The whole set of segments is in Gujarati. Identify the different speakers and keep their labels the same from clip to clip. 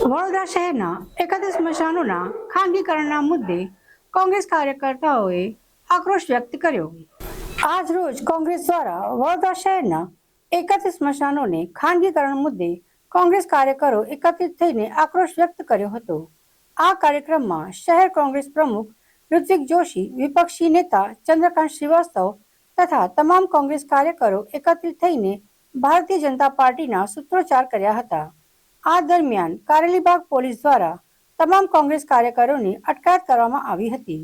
Speaker 1: વડોદરા શહેરના એકાદશ સ્મશાનોના ખાનગીકરણના મુદ્દે કોંગ્રેસ કાર્યકર્તાઓએ આક્રોશ વ્યક્ત કર્યો. આજ રોજ કોંગ્રેસ દ્વારા વડોદરા શહેરના એકત્રીસ સ્મશાનોને ખાનગીકરણ મુદ્દે કોંગ્રેસ કાર્યકરો એકત્રિત થઈને આક્રોશ વ્યક્ત કર્યો હતો. આ કાર્યક્રમમાં શહેર કોંગ્રેસ પ્રમુખ ઋત્વિક જોશી, વિપક્ષી નેતા ચંદ્રકાંત શ્રીવાસ્તવ તથા તમામ કોંગ્રેસ કાર્યકરો એકત્રિત થઈને ભારતીય જનતા પાર્ટીના સૂત્રોચ્ચાર કર્યા હતા. આ દરમિયાન કારેલીબાગ પોલીસ દ્વારા તમામ કોંગ્રેસ કાર્યકરોની અટકાયત કરવામાં આવી હતી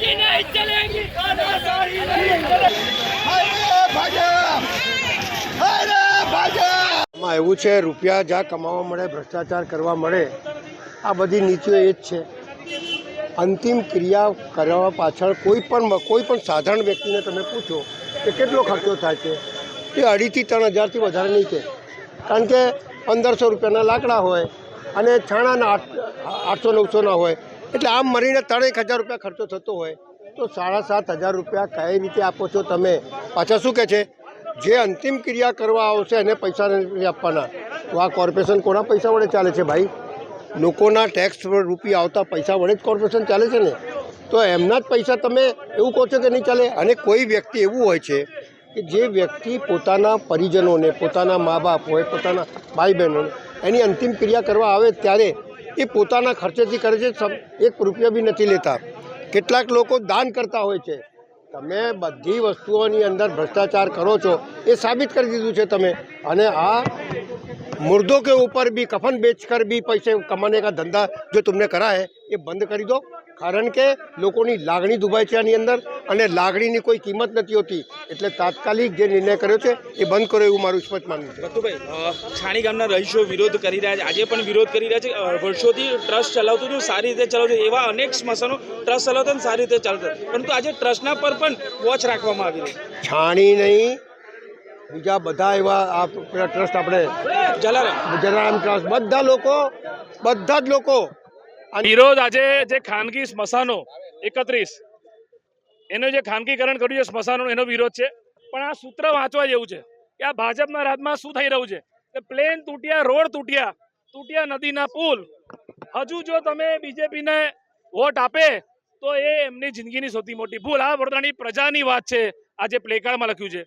Speaker 2: नहीं
Speaker 3: માં એવું છે, રૂપિયા જ્યાં કમાવા મળે, ભ્રષ્ટાચાર કરવા મળે, આ બધી નીતિઓ એ જ છે. અંતિમ ક્રિયા કરવા પાછળ કોઈ પણ કોઈ પણ સાધારણ વ્યક્તિને તમે પૂછો કે કેટલો ખર્ચો થાય છે? એ અઢીથી ત્રણ હજારથી વધારે નહીં કે. કારણ કે પંદરસો રૂપિયાના લાકડા હોય અને છાણાના આઠ, આઠસો નવસોના હોય, એટલે આમ મળીને ત્રણેક હજાર રૂપિયા ખર્ચો થતો હોય, તો સાડા સાત હજાર રૂપિયા કઈ રીતે આપો છો તમે? પાછા શું કહે છે? જે અંતિમ ક્રિયા કરવા આવશે એને પૈસા નથી આપવાના. તો આ કોર્પોરેશન કોના પૈસા વડે ચાલે છે ભાઈ? લોકોના ટેક્સ રૂપી આવતા પૈસા વડે જ કોર્પોરેશન ચાલે છે ને? તો એમના જ પૈસા તમે એવું કહો છો કે નહીં ચાલે? અને કોઈ વ્યક્તિ એવું હોય છે કે જે વ્યક્તિ પોતાના પરિજનોને, પોતાના મા બાપ હોય, પોતાના ભાઈ બહેનોને એની અંતિમ ક્રિયા કરવા આવે ત્યારે એ પોતાના ખર્ચેથી કરે છે એક રૂપિયા બી નથી લેતા. કેટલાક લોકો દાન કરતા હોય છે. તમે બધી વસ્તુઓની અંદર ભ્રષ્ટાચાર કરો છો, એ સાબિત કરી દીધું છે તમે. અને આ મુર્દો કે ઉપર બી કફન બેચકર બી પૈસે કમાને કા ધંધા જો તમને કરા હે એ બંધ કરી દો. કારણ કે લોકોની લાગણી દુભાય છે આની અંદર અને લાગણીની કોઈ કિંમત નથી હોતી. એટલે તાત્કાલિક જે નિર્ણય કર્યો છે એ બંધ કરો એવું મારું સ્પષ્ટ માનવું છે.
Speaker 4: ભક્તુભાઈ છાણી ગામના રહીશો વિરોધ કરી રહ્યા છે. આજે પણ વિરોધ કરી રહ્યા છે. વર્ષોથી ટ્રસ્ટ ચલાવતું હતું સારી રીતે ચલાવતું એવા અનેક સ્મશાનો ટ્રસ્ટ ચલાવતા ને સારી રીતે ચાલતા પરંતુ આજે ટ્રસ્ટના પર પણ વોચ રાખવામાં આવી રહી
Speaker 3: છાણી નહીં બીજા બધા એવા આ ટ્રસ્ટ આપણે
Speaker 4: જલારામ.
Speaker 3: જલારામ ટ્રસ્ટ. બધા લોકો બધા જ લોકો
Speaker 5: વિરોધ આજે જે ખાનગી સ્મશાનો, એકત્રીસ, એનું જે ખાનગીકરણ કર્યું છે સ્મશાનો એનો વિરોધ છે. પણ આ સૂત્ર વાંચવા જેવું છે કે આ ભાજપના રાજમાં શું થઈ રહ્યું છે? કે પ્લેન તૂટ્યા, રોડ તૂટ્યા તૂટ્યા નદીના પુલ. હજુ જો તમે બીજેપીને વોટ આપે, તો એ એમની જિંદગીની સૌથી મોટી ભૂલ. આ વડોદરાની પ્રજાની વાત છે. આજે પ્લેકાર્ડમાં લખ્યું છે.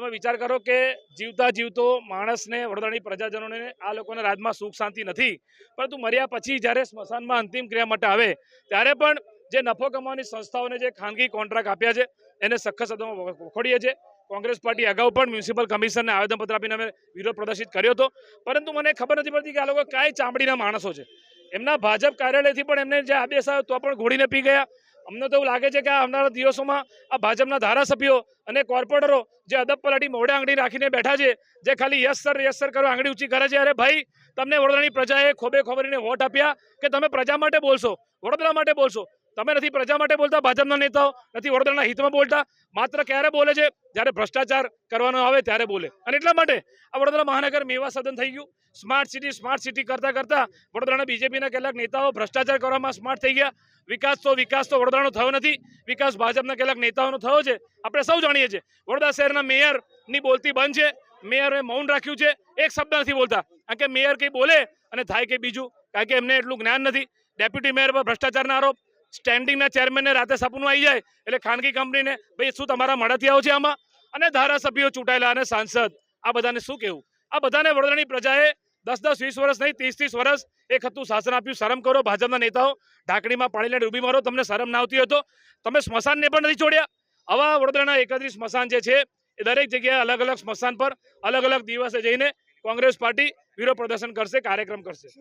Speaker 5: તમે વિચાર કરો કે જીવતા જીવતો માણસને, વડોદરાની પ્રજાજનોને આ લોકોના રાજમાં સુખ, શાંતિ નથી. પરંતુ મર્યા પછી જ્યારે સ્મશાનમાં અંતિમ ક્રિયા માટે આવે, ત્યારે પણ જે નફો કમાવાની સંસ્થાઓને જે ખાનગી કોન્ટ્રાક્ટ આપ્યા છે, એને સખત શબ્દોમાં વખોડીએ છીએ. કોંગ્રેસ પાર્ટી અગાઉ પણ મ્યુનિસિપલ કમિશનને આવેદનપત્ર આપીને અમે વિરોધ પ્રદર્શિત કર્યો હતો. પરંતુ મને ખબર નથી પડતી કે આ લોકો કાંઈ ચામડીના માણસો છે. એમના ભાજપ કાર્યાલયથી પણ એમને જે આદેશ આવ્યો તો પણ ઘોડીને પી ગયા. અમને તો એવું લાગે છે કે આવનારા દિવસોમાં આ ભાજપના ધારાસભ્યો અને કોર્પોરેટરો જે અદબ પલાટી મોઢે આંગળી રાખીને બેઠા છે, જે ખાલી યસ સર યસ સર કરો આંગળી ઊંચી કરે છે, અરે ભાઈ, તમને વડોદરાની પ્રજાએ ખોબે ખોબરીને વોટ આપ્યા કે તમે પ્રજા માટે બોલશો, વડોદરા માટે બોલશો? તમે નથી પ્રજા માટે બોલતા, ભાજપના નેતાઓ નથી વડોદરાના હિતમાં બોલતા. માત્ર ક્યારે બોલે છે? જ્યારે ભ્રષ્ટાચાર કરવાનો આવે ત્યારે બોલે. અને એટલા માટે આ વડોદરા મહાનગર મેવા સદન થઈ ગયું. સ્માર્ટ સિટી સ્માર્ટ સિટી કરતા કરતાં વડોદરાના બીજેપીના કેટલાક નેતાઓ ભ્રષ્ટાચાર કરવામાં સ્માર્ટ થઈ ગયા. વિકાસ તો વિકાસ તો વડોદરાનો થયો નથી. વિકાસ ભાજપના કેટલાક નેતાઓનો થયો છે. આપણે સૌ જાણીએ છીએ. વડોદરા શહેરના મેયરની બોલતી બંધ છે. મેયરે મૌન રાખ્યું છે. એક શબ્દ નથી બોલતા. કારણ કે મેયર કંઈ બોલે અને થાય કંઈ બીજું. કારણ કે એમને એટલું જ્ઞાન નથી. ડેપ્યુટી મેયર પર ભ્રષ્ટાચારના આરોપ. સ્ટેન્ડિંગના ચેરમેનને રાતે સપનું આવી જાય, એટલે ખાનગી કંપનીને ભાઈ, શું તમારા મળતિયાઓ છે આમાં? અને ધારાસભ્યો ચૂંટાયેલા અને સાંસદ, આ બધાને શું કહેવું? આ બધાને વડોદરાની પ્રજાએ દસ દસ વીસ વર્ષ નહીં, ત્રીસ ત્રીસ વર્ષ એક હતું શાસન આપ્યું, શરમ કરો, ભાજપના નેતાઓ, ઢાંકણીમાં પાણી લઈને ડૂબી મારો, તમને શરમ ના આવતી હતો તમે સ્મશાનને પણ નથી છોડ્યા. આવા વડોદરાના એકત્રીસ સ્મશાન જે છે, એ દરેક જગ્યાએ અલગ અલગ સ્મશાન પર અલગ અલગ દિવસે જઈને કોંગ્રેસ પાર્ટી વિરોધ પ્રદર્શન કરશે, કાર્યક્રમ કરશે.